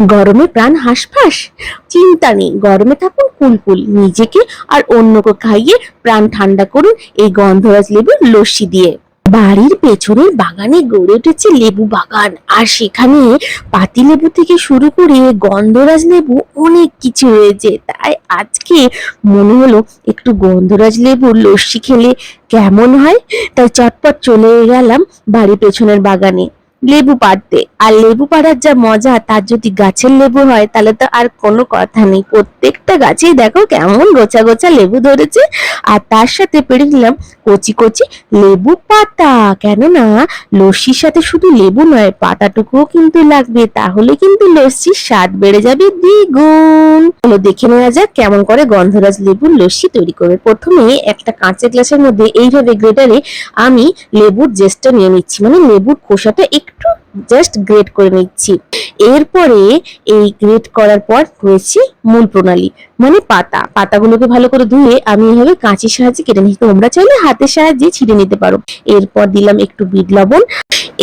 গরমে প্রাণ হাঁসফাঁস? চিন্তা নেই, গরমে থাকুন কুলকুল। নিজেকে আর অন্যকে খাইয়ে প্রাণ ঠান্ডা করুন এই গন্ধরাজ লেবুর লস্যি দিয়ে। বাড়ির পেছনের বাগানে গড়ে উঠেছে লেবু বাগান, আর সেখানে পাতি লেবু থেকে শুরু করে গন্ধরাজ লেবু অনেক কিছু রয়েছে। তাই আজকে মনে হলো একটু গন্ধরাজ লেবুর লস্যি খেলে কেমন হয়? তাই চটপট চলে গেলাম বাড়ির পেছনের বাগানে। লেবু পাড়তে। আর লেবু পাড়ার যা মজা, তার যদি গাছের লেবু হয়, তাহলে তো আর কোনো কথা নেই। প্রত্যেকটা গাছেই দেখো কেমন গোছা গোছা লেবু ধরেছে। আর তার সাথে পেড়ে নিলাম কচি কচি লেবু পাতা। কেননা, লস্যির সাথে শুধু লেবু নয়, পাতাটুকুও কিন্তু লাগবে। তাহলে কিন্তু লস্যির স্বাদ বেড়ে যাবে দ্বিগুণ। চলো দেখে নেওয়া যাক কেমন করে গন্ধরাজ লেবুর লস্যি তৈরি করবে। প্রথমে একটা কাঁচের গ্লাসের মধ্যে এইভাবে গ্রেটারে আমি লেবুর জেসটা নিয়ে নিচ্ছি। মানে লেবুর খোসাটা একটু জাস্ট গ্রেড করে নিচ্ছি। এরপরে এই গ্রেড করার পর রয়েছে মূল প্রণালী মানে পাতা। পাতাগুলোকে ভালো করে ধুয়ে আমি এভাবে কাঁচির সাহায্যে কেটে নিচ্ছি। তোমরা চাইলে হাতের সাহায্যে ছিঁড়ে নিতে পারো। এরপর দিলাম একটু বিট লবণ।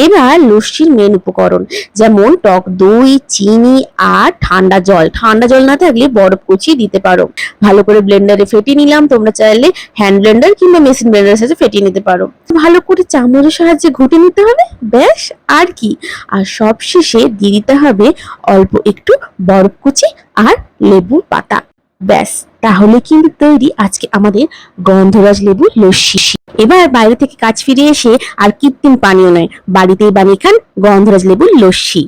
এবার লস্যির মেন উপকরণ, যেমন টক দই, চিনি আর ঠান্ডা জল। ঠান্ডা জল না থাকলে বরফ কুচিয়ে দিতে পারো। ভালো করে ব্লেন্ডারে ফেটিয়ে নিলাম, তোমরা চাইলে হ্যান্ড ব্লেন্ডার কিংবা মেশিন ব্লেন্ডারের সাথে ফেটিয়ে নিতে পারো। ভালো করে চামচের সাহায্যে ঘুটে নিতে হবে, ব্যাস, আর কি। আর সব শেষে দিয়ে দিতে হবে অল্প একটু বরফ কুচি আর লেবু পাতা। ব্যাস, তাহলে কিন্তু তৈরি আজকে আমাদের গন্ধরাজ লেবুর লস্যি এবার বাইরে থেকে কাজ ফিরে এসে আর কৃত্রিম পানীয় নয়। বাড়িতেই বানিয়ে খান গন্ধরাজ লেবুর লস্যি।